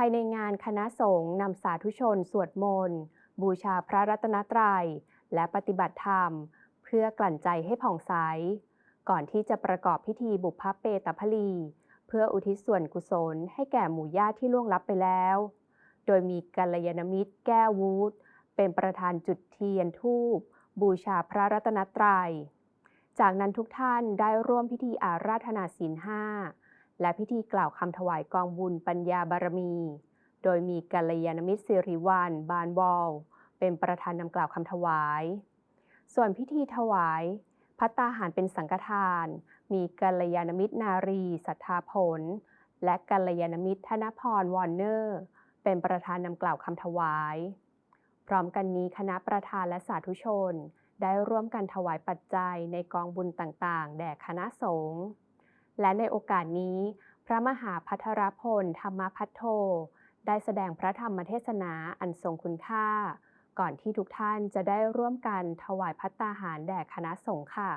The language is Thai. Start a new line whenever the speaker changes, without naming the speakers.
ภายในงานคณะสงฆ์นำสาธุชน สวดมนต์ บูชาพระรัตนตรัย และปฏิบัติธรรม เพื่อกลั่นใจให้ผ่องใส ก่อนที่จะประกอบพิธีบุพเพเตพลี เพื่ออุทิศส่วนกุศลให้แก่หมู่ญาติที่ล่วงลับไปแล้ว โดยมีกัลยาณมิตร แก้ววูดเป็นประธานจุดเทียนทูปบูชาพระรัตนตรัย จากนั้นทุกท่านได้ร่วมพิธีอาราธนาศีลห้า และพิธีกล่าวคำถวายกองบุญปัญญาบารมี โดยมีกัลยาณมิตรสิริวัลบานวอลเป็นประธานนำกล่าวคำถวาย ส่วนพิธีถวายพัตตาหารเป็นสังฆทาน มีกัลยาณมิตรนารีสัทธาผล และกัลยาณมิตรธนพรวอร์เนอร์ เป็นประธานนำกล่าวคำถวาย พร้อมกันนี้คณะประธานและสาธุชน ได้ร่วมกันถวายปัจจัยในกองบุญต่างๆ แด่คณะสงฆ์ และในโอกาสนี้ พระมหาพัทรพล ธรรมพัทโท ได้แสดงพระธรรมเทศนาอันทรงคุณค่า ก่อนที่ทุกท่านจะได้ร่วมกันถวายพัตตาหารแด่คณะสงฆ์ค่ะ